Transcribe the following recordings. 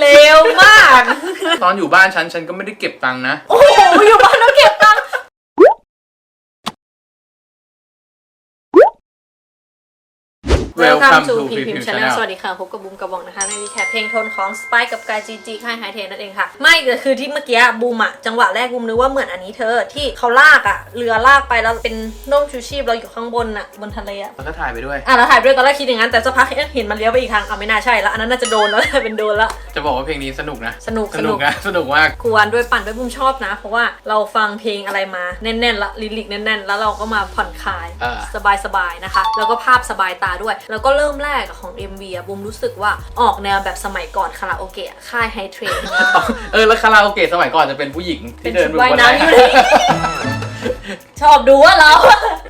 เร็วมาก ตอนอยู่บ้านฉันฉันก็ไม่ได้เก็บตังค์นะ โอ้โห อยู่บ้านแล้วเก็บตังค์ Welcome to พีพีพิพิมมชาแนล Channel สวัสดีค่ะ พบกับบูมกระบองนะคะ ในรีแคปเพลงโทนของสไปกับกายจีจีค่ายไฮเทนนั่นเองค่ะ ไม่ก็คือที่เมื่อกี้บูมอะจังหวะแรกบูมนึกว่าเหมือนอันนี้เธอ ที่เขาลากอะเรือลากไปแล้วเป็นร่มชูชีพเราอยู่ข้างบนอะบนทะเลอะแล้วก็ถ่ายไปด้วย อะเราถ่ายไปด้วยตอนแรกคิดอย่างนั้น แต่สักพักเอ๊ะเห็นมันเลี้ยวไปอีกทางอะไม่น่าใช่แล้วอันนั้นน่าจะโดนแล้วเป็นโดนแล้วจะบอกว่าเพลงนี้สนุกนะ สนุกสนุกนะสนุกมากควรด้วยปั่นด้วยบุมชอบนะ เพราะว่าเราฟังเพลงอะไรมาแน่นๆละลิลิกแน่นๆ แล้วเราก็มาผ่อนคลายอ่าสบายๆนะคะ แล้วก็ภาพสบายตาด้วยแล้วก็เริ่มแรกของ MV อะบุมรู้สึกว่าออกแนวแบบสมัยก่อนคาราโอเกะค่ายไฮเทรนเออแล้วคาราโอเกะสมัยก่อนจะเป็นผู้หญิงเป็ที่นเดินชุดบนว่ายบันไดน้ำอยู่เลยชอบดูว่าเรา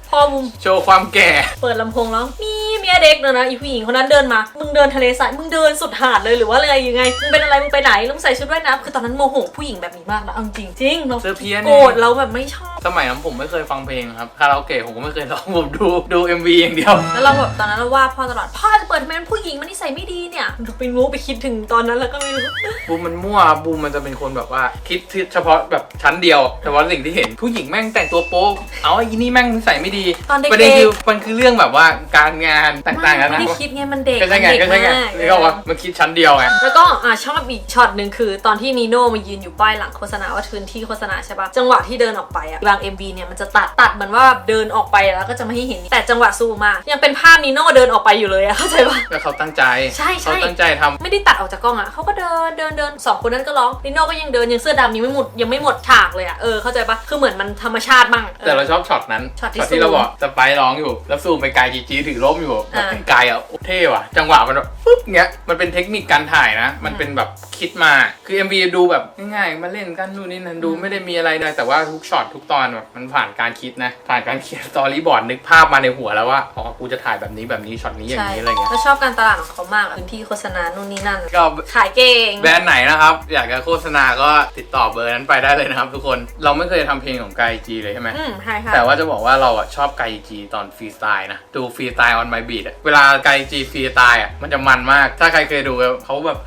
พอบุมโชว์ความแก่ เปิดลำโพงแล้วมี เมียเด็กเนอะนะอีผู้หญิงคนนั้นเดินมา มึงเดินทะเลทรายมึงเดินสุดหาดเลยหรือว่าอะไรยังไง มึงเป็นอะไรมึงไปไหนแล้วมึงใส่ชุดว่ายน้ำคือตอนนั้นโมโหผู้หญิงแบบนี้มากนะเอาจริงจริงเราเสื้อเพี้ยน โกรธเราแบบไม่ชอบ สมัยนั้นผมไม่เคยฟังเพลงครับคาราโอเกะผมก็ไม่เคยร้องผมดูดู MV อย่างเดียว แล้วเราแบบตอนนั้นเราว่าพ่อตลอดพ่อจะเปิดทำไมเป็นผู้หญิงมันนิสัยไม่ดีเนี่ยไปรู้ไปคิดถึงตอนนั้นแล้วก็ไม่รู้ บูมมันมั่วบูมมันจะเป็นคนแบบว่าคิดเฉพาะแบบชั้นเดียวเฉพาะสิ่งที่เห็นผู้หญิงแม่งแต่งตัวโป๊ะเอาไอ้นี่แม่งนิสัยไม่ดีตอนเด็กๆ ประเด็นคือมันคือเรื่องแบบว่าการงานต่างๆกันไม่นะได้คิดไงมันเด็กก็ใช่ไงมันก็เด็ใช่ไงมากนี่ก็ว่ามันคิดชั้นเดียวไง แล้วก็อะชอบอีกช็อตหนึ่งคือ ตอนที่นีโน่มายืนอยู่ป้ายหลังโฆษณาว่าพื้นที่โฆษณาใช่ปะจังหวะที่เดินออกไปอะบาง MV เนี่ยมันจะตัดตัดเหมือนว่าเดินออกไปแล้วก็จะไม่ให้เห็นแต่จังหวะซูมมายังเป็นภาพนีโน่เดินออกไปอยู่เลยอะเข้าใจปะก็เขาตั้งใจใช่ใช่เขาตั้งใจทำไม่ได้ตัดออกจากกล้องอะเขาก็เดินเดินเดินสองคนนั้นก็ร้องนีโน่ก็ยังเดินยังเสื้อดำยังไม่หมดยังไม่หมดฉากเลยอะเออเข้าใจปะคือเหมือนมันธรรมชาติบ้างแต่เราชอบช็อตนั้นช็อตที่ที่เราซูมบอกสไปร์ร้องอยู่แล้วซูมไปไกลจีจีถือร่มอยู่แบบอ่าไกลอะโอ้เท่ว่ะ จังหวะมันแบบปุ๊บเงี้ยมันเป็นเทคนิคการถ่ายนะ มันเป็นแบบคิดมาคือ MV ดูแบบง่ายๆมาเล่นกันนู่นนี่นั่นดูไม่ได้มีอะไรเลยแต่ว่าทุกช็อตทุกตอนแบบมันผ่านการคิดนะ ผ่านการเขียนสตอรี่บอร์ดนึกภาพมาในหัวแล้วว่าอ๋อกูจะถ่ายแบบนี้แบบนี้ช็อตนี้อย่างนี้อะไรเงี้ยแล้วชอบการตลาดของเขามากอะพื้นที่โฆษณานู่นนี่นั่นก็ขายเก่งแบรนด์ไหนนะครับ อยากจะโฆษณาก็ติดต่อเบอร์นั้นไปได้เลยนะครับ ทุกคนเราไม่เคยทำเพลงของไกจีเลยใช่ไหมอืมใช่ค่ะแต่ว่าจะบอกว่าเราอะชอบไกจีตอนฟรีสไตล์นะดูฟรีสไตล์ออนไมบีดอะเวลาไกจีฟรีสไตล์อะมันจะมันมาก ถ้าใครเคยดูเขาแบบ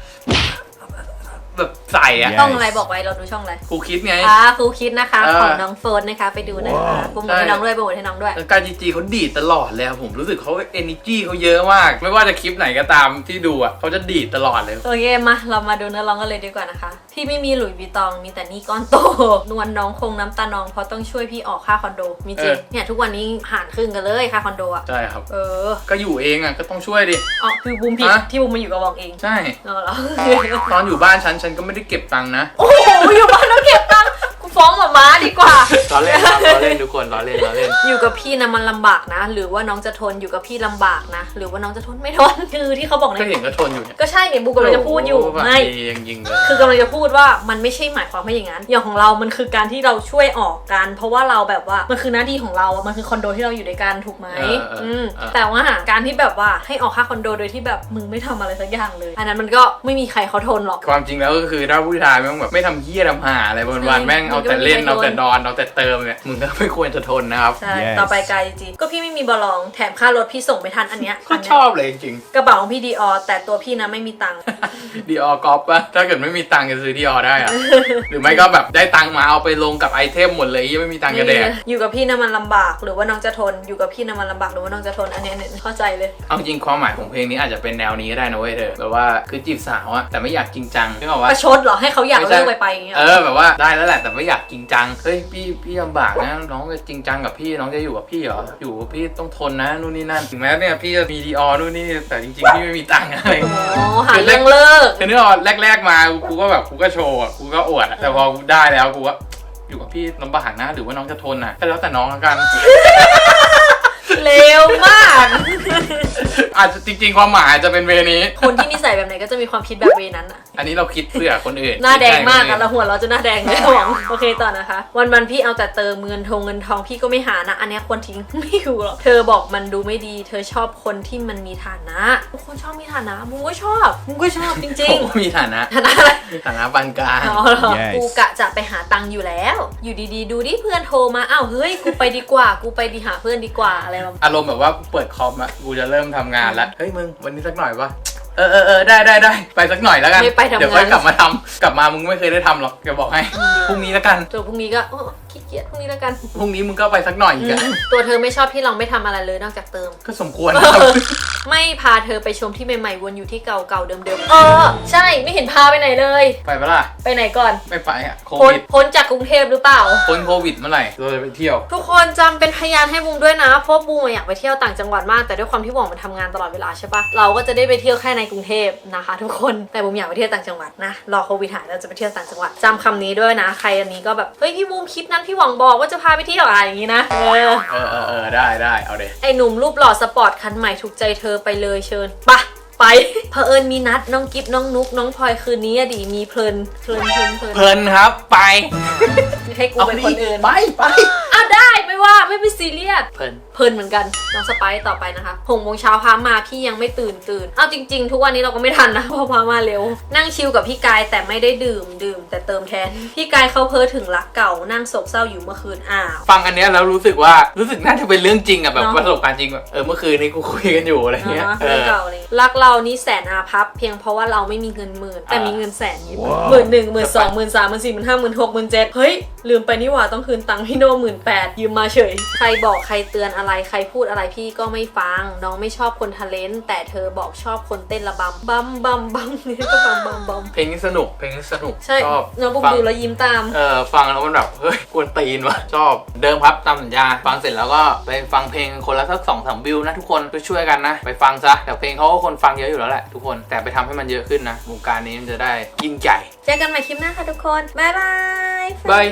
แบบใส่อะต้องอะไรบอกไว้เราดูช่องอะไรครูคิดไง อ่าครูคิดนะคะ เออของน้องโฟนนะคะ ไปดูนะคะโปรโมทให้น้องด้วยโปรโมทให้น้องด้วยแล้วไกจีเขาดีดตลอดเลยอะผมรู้สึกเขาเอเนจีเขาเยอะมาก ไม่ว่าจะคลิปไหนก็ตามที่ดูอะเขาจะดีดตลอดเลย โอเคมาเรามาดูเนื้อร้องกันเลยดีกว่านะคะ พี่ไม่มีหลุยส์วีตองมีแต่หนี่ก้อนโต นวลน้องคงน้ำตาน้องเพราะต้องช่วยพี่ออกค่าคอนโด มีจริงเออ เนี่ยทุกวันนี้หารครึ่งกันเลยค่าคอนโดอะใช่ครับ เออก็อยู่เองอะก็ต้องช่วยดิ อ๋อคือบูมผิดฮะ ที่บูมมาอยู่กับวองเองใช่ เออเหรอ ตอนอยู่บ้านฉันฉันก็ไม่ได้เก็บตังค์นะ โอ้โหอยู่บ้านแล้วเก็บตังค์กู ฟ้องหมาม้าดีกว่า ล้อเล่นครับล้อเล่นทุกคนล้อเล่นล้อเล่น อยู่กับพี่นะมันลำบากนะ หรือว่าน้องจะทนอยู่กับพี่ลำบากนะ หรือว่าน้องจะทนไม่ทน คือที่เขาบอกในก็เห็นก็ทนอยู่เนี่ยก็ใช่เนี่ยบูกำลังจะพูดอยู่ โโหไม่เองยิงเลยคือกำลังจะพูดว่ามันไม่ใช่หมายความว่าอย่างนั้น อย่างของเรา มันคือการที่เราช่วยออกกัน เพราะว่าเราแบบว่า มันคือหน้าที่ของเราอะมันคือคอนโดที่เราอยู่ด้วยกันถูกไหมเออเอออืมเออแต่ว่าการที่แบบว่าให้ออกค่าคอนโดโดยที่แบบมึงไม่ทำอะไรสักอย่างเลย อันนั้นมันก็ไม่มีใครเขาทนหรอก ความจริงแล้วก็คือถ้าผู้ชายแม่งแบบไม่ทำเหี้ยทำหาอะไรวันวันๆแม่งเอาแต่เล่นมันก็ไม่มีใครเอาแต่นอนเอาแต่เติมเนี่ยมึงก็ไม่ควรจะทนนะครับใช่ Yes ต่อไปกายจีก็พี่ไม่มีบอลองแถมค่ารถพี่ส่งไม่ทันอันเนี้ยก็นเนี้ยชอบเลยจริงกระเป๋าของพี่ดีออแต่ตัวพี่นะไม่มีตังค์ๆดีออกอปะถ้าเกิดไม่มีตังค์จะซื้อดีออได้อะ หรือไม่ก็แบบได้ตังค์มาเอาไปลงกับไอเทมหมดเลยยังไม่มีตังค์กระแดกอยู่กับพี่นะมันลำบากหรือว่าน้องจะทน อยู่กับพี่นะมันลำบากหรือว่าน้องจะทนอันเนี้ยเนี่ยเข้าใจเลย เอาจริงความหมายของเพลงนี้อาจจะเป็นแนวนี้ก็ได้นะเว้ยเธอแบบว่าคือจีบสาวอะแต่ไม่อยากจริงจังนึกออกปว่า ระชดเหรอให้เขาอยากไม่ใช่ เลิกไปไปอย่างเงี้ย เออแบบว่าได้แล้วแหละแต่ไม่อยากจริงจัง เฮ้ยพี่พี่ลำบากนะน้องจะจริงจังกับพี่น้องจะอยู่กับพี่เหรออยู่กับพี่ต้องทนนะนู่นนี่นั่นถึงแม้เนี่ยพี่จะมีดีออนู่นนี่แต่จริงๆพี่ไม่มีตังค์อะไรโอ้หาเรื่องเลิก คือนึกออกแรก ๆ มากูก็แบบกูก็โชว์อะกูก็อวดอะแต่พอกูได้แล้วกูก็อยู่กับพี่ลำบากนะหรือว่าน้องจะทนนะก็แล้วแต่น้องแล้วกัน เร็วมาก อาจจะจริงๆความหมายจะเป็นเวนี้ คนที่นิสัยแบบไหนก็จะมีความคิดแบบเวนั้นอะอันนี้เราคิดเพื่อคนอื่นหน้าแดงมากคิอะดแล้วหัวเราจะหน้าแดงเลยหวังโอเคต่อนะคะ วันวันๆพี่เอาแต่เติมเงินทงเงินทองพี่ก็ไม่หานะ อันเนี้ยควรทิ้ง ไม่อยู่หรอกเธอบอกมันดูไม่ดี เธอชอบคนที่มันมีฐานะทุกคนชอบมีฐานะมึงก็ชอบมึงก็ชอบจริงผมมีฐานะๆฐานะอะไรฐานะปานกลางอ๋อเหรอ Yes กูกะจะไปหาตังค์อยู่แล้ว อยู่ดีๆ ดูดิเพื่อนโทรมา อ้าวเฮ้ย กูไปดีกว่า กูไปดีหาเพื่อนดีกว่าอะไรประมาณ อารมณ์แบบว่าเปิดคอมอะกูจะเริ่มทำงานแล้ว เฮ้ยมึง วันนี้สักหน่อยปะ เออเออเออได้ได้ได้ไปสักหน่อยแล้วกัน ไม่ไปทำงาน เดี๋ยวค่อยกลับมาทำกลับมามึงไม่เคยได้ทำหรอกจะบอกให้พรุ่งนี้แล้วกันตัวพรุ่งนี้ก็โอ้ขี้เกียจพรุ่งนี้แล้วกันพรุ่งนี้มึงก็ไปสักหน่อยอีกอะตัวเธอไม่ชอบที่เราไม่ทำอะไรเลยนอกจากเติม ก็สมควรนะครับไม่พาเธอไปชมที่ใหม่ๆวนอยู่ที่เก่าๆเดิมๆเออ ใช่ไม่เห็นพาไปไหนเลย ไปปะล่ะไปไหนก่อนไม่ไปอะโคพ้นวิดพ้นจากกรุงเทพหรือเปล่า พ้นโควิดเมื่อไหร่เราจะไปเที่ยว ทุกคนจำเป็นพยานให้บูมด้วยนะเพราะบูมอยากไปเที่ยวต่างจังหวัดมากแต่ด้วยความที่บูมมันทำงานตลอดเวลาใช่ปะเราก็จะได้ไปเที่ยวแค่ในกรุงเทพนะคะ ทุกคนแต่บูมอยากไปเที่ยวต่างจังหวัดนะรอโควิดหายเราจะไปเที่ยวต่างจังหวัดจำคำนี้ด้วยนะ ใครอันนี้ก็แบบเฮ้ยพี่บูมคลิปนั้นพี่หวังบอกว่าจะพาไปเที่ยวอะไรอย่างงี้นะเออเออเออเออได้ได้เอาเด็ไอหนุ่มรูปหล่อสปอร์ตคันใหม่ถูกใจเธอไปเลยเชิญปะไปเผอิญมีนัดน้องกิฟน้องนุกน้องพลอยคืนนี้อะดีมีเพลินเพลินเพลินเพลินเพลินครับไปให้กูเป็นคนอื่นไปไปอะได้ไม่ ว่าไม่เป็นซีเรียสเพลินเพลินเหมือนกันน้องสไปซ์ต่อไปนะคะหกโมงเช้าพามาพี่ยังไม่ตื่นตื่นเอาจริงๆ ทุกวันนี้เราก็ไม่ทันนะเพราะพามาเร็ว นั่งชิลกับพี่กายแต่ไม่ได้ดื่มดื่ม แต่เติมแทน พี่กายเขาเพ้อถึงรักเก่านั่งโศกเศร้าอยู่เมื่อคืนอ้าว ฟังอันเนี้ยแล้วรู้สึกว่ารู้สึกน่าจะเป็นเรื่องจริงอะแบบเนอะ ประสบการณ์จริงแบบเออเมื่อคืนนี้กูคุยกันอยู่อะไรเงี้ยอ่าเอเรื่องอ เก่าเลยรักเรานี่แสนอาพับ เพียงเพราะว่าเราไม่มีเงินหมื่นแต่อ่ามีมีเงินแสนอยู่หมื่นหนึ่งหมื่นสองหมื่นสามหมื่นสี่หมื่นห้าหมื่นหกหมื่นเจ็ดเฮ้ย ลืมไปนี่หว่าต้องคืนตังค์พี่โน่หมื่นแปดยืมมาเฉย ใครบอกใครเตือนอะไรใครพูดอะไรพี่ก็ไม่ฟัง น้องไม่ชอบคนทะเลนแต่เธอบอกชอบคนเต้นระบำบัมบัมบัมนี่ก็บัมบัมบัมเพลงนี้สนุกเพลงนี้สนุกใช่ชอบน้องบุมฟังดูแล้วยิ้มตาม เออฟังแล้วมันแบบเฮ้ยกวนตีนว่ะชอบเดิมครับตามสัญญาฟังเสร็จแล้วก็ไปฟังเพลงคนละสักสองสามวิวนะทุกคนช่วยๆกันนะ ไปฟังซะแต่เพลงเขาก็คนฟังเยอะอยู่แล้วแหละทุกคนแต่ไปทำให้มันเยอะขึ้นนะวงการนี้มันจะได้ยิ่งใหญ่เจอกันใหม่คลิปหน้าค่ะทุกคนบ๊ายบายบาย